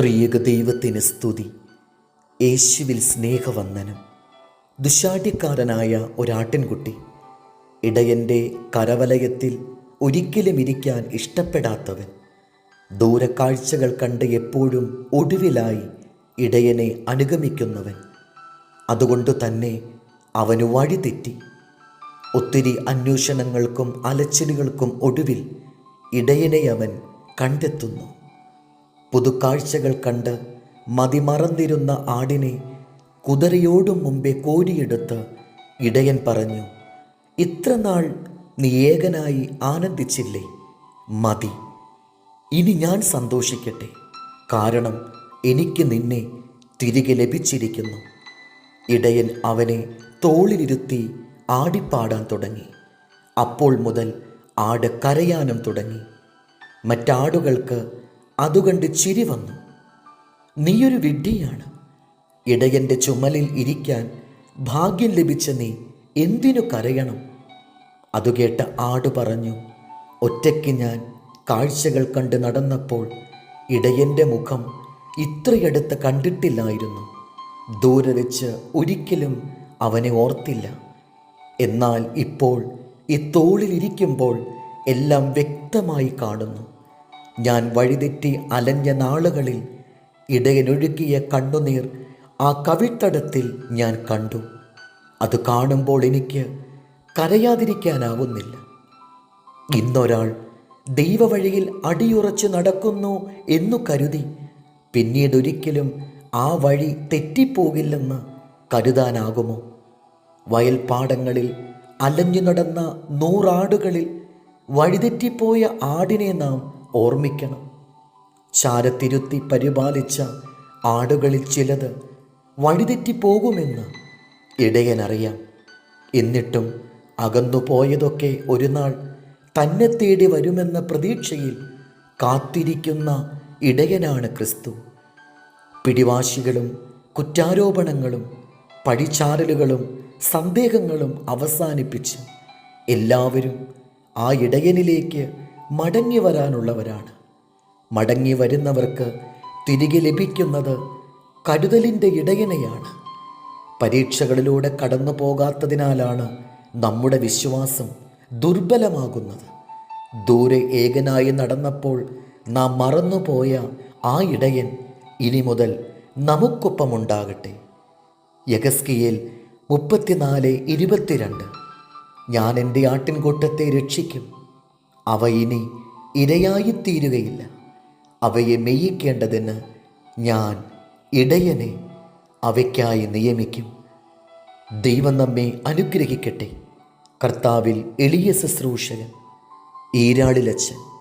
ത്രിയക ദൈവത്തിന് സ്തുതി. യേശുവിൽ സ്നേഹവന്ദനം. ദുശാഠ്യക്കാരനായ ഒരാട്ടിൻകുട്ടി ഇടയന്റെ കരവലയത്തിൽ ഒരിക്കലും ഇരിക്കാൻ ഇഷ്ടപ്പെടാത്തവൻ ദൂരക്കാഴ്ചകൾ കണ്ട് എപ്പോഴും ഒടുവിലായി ഇടയനെ അനുഗമിക്കുന്നവൻ. അതുകൊണ്ട് തന്നെ അവന് വഴിതെറ്റി ഒത്തിരി അന്വേഷണങ്ങൾക്കും അലച്ചിലുകൾക്കും ഒടുവിൽ ഇടയനെ അവൻ കണ്ടെത്തുന്നു. പുതുക്കാഴ്ചകൾ കണ്ട് മതിമറന്നിരുന്ന ആടിനെ കുതിരയോടും മുമ്പേ കോരിയെടുത്ത് ഇടയൻ പറഞ്ഞു ഇത്ര നാൾ നീ ഏകനായി ആനന്ദിച്ചില്ലേ? മതി. ഇനി ഞാൻ സന്തോഷിക്കട്ടെ. കാരണം എനിക്ക് നിന്നെ തിരികെ ലഭിച്ചിരിക്കുന്നു. ഇടയൻ അവനെ തോളിലിരുത്തി ആടിപ്പാടാൻ തുടങ്ങി. അപ്പോൾ മുതൽ ആട് കരയാനും തുടങ്ങി. മറ്റാടുകൾക്ക് അതുകണ്ട് ചിരി വന്നു. നീയൊരു വിഡ്ഢിയാണ്. ഇടയന്റെ ചുമലിൽ ഇരിക്കാൻ ഭാഗ്യം ലഭിച്ച നീ എന്തിനു കരയണം? അതു കേട്ട ആട് പറഞ്ഞു ഒറ്റയ്ക്ക് ഞാൻ കാഴ്ചകൾ കണ്ട് നടന്നപ്പോൾ ഇടയന്റെ മുഖം ഇത്രയടുത്ത് കണ്ടിട്ടില്ലായിരുന്നു. ദൂരെ വെച്ച് ഒരിക്കലും അവനെ ഓർത്തില്ല. എന്നാൽ ഇപ്പോൾ ഈ തോളിലിരിക്കുമ്പോൾ എല്ലാം വ്യക്തമായി കാണുന്നു. ഞാൻ വഴിതെറ്റി അലഞ്ഞ നാളുകളിൽ ഇടയനൊഴുകിയ കണ്ണുനീർ ആ കവിൾത്തടത്തിൽ ഞാൻ കണ്ടു. അത് കാണുമ്പോൾ എനിക്ക് കരയാതിരിക്കാനാവുന്നില്ല. ഇന്നൊരാൾ ദൈവവഴിയിൽ അടിയുറച്ച് നടക്കുന്നു എന്നു കരുതി പിന്നീടൊരിക്കലും ആ വഴി തെറ്റിപ്പോകില്ലെന്ന് കരുതാനാകുമോ? വയൽപ്പാടങ്ങളിൽ അലഞ്ഞു നടന്ന നൂറാടുകളിൽ വഴിതെറ്റിപ്പോയ ആടിനെ നാം ഓർമ്മിക്കണം. ചാരത്തിരുത്തി പരിപാലിച്ച ആടുകളിൽ ചിലത് വഴിതെറ്റിപ്പോകുമെന്ന് ഇടയനറിയാം. എന്നിട്ടും അകന്നു പോയതൊക്കെ ഒരു നാൾ തന്നെ തേടി വരുമെന്ന പ്രതീക്ഷയിൽ കാത്തിരിക്കുന്ന ഇടയനാണ് ക്രിസ്തു. പിടിവാശികളും കുറ്റാരോപണങ്ങളും പഴിച്ചാരലുകളും സന്ദേഹങ്ങളും അവസാനിപ്പിച്ച് എല്ലാവരും ആ ഇടയനിലേക്ക് മടങ്ങി വരാനുള്ളവരാണ്. മടങ്ങി വരുന്നവർക്ക് തിരികെ ലഭിക്കുന്നത് കരുതലിന്റെ ഇടയനെയാണ്. പരീക്ഷകളിലൂടെ കടന്നു പോകാത്തതിനാലാണ് നമ്മുടെ വിശ്വാസം ദുർബലമാകുന്നത്. ദൂരെ ഏകനായി നടന്നപ്പോൾ നാം മറന്നുപോയ ആ ഇടയൻ ഇനി മുതൽ നമുക്കൊപ്പമുണ്ടാകട്ടെ. യഗസ്കിയേൽ മുപ്പത്തിനാല് ഇരുപത്തിരണ്ട്. ഞാൻ എന്റെ ആട്ടിൻകൂട്ടത്തെ രക്ഷിക്കും. അവ ഇനി ഇരയായിത്തീരുകയില്ല. അവയെ മെയ്യിക്കേണ്ടതിന് ഞാൻ ഇടയനെ അവയ്ക്കായി നിയമിക്കും. ദൈവം നമ്മെ അനുഗ്രഹിക്കട്ടെ. കർത്താവിൽ എളിയ ശുശ്രൂഷകൻ ഈരാളിലച്ചൻ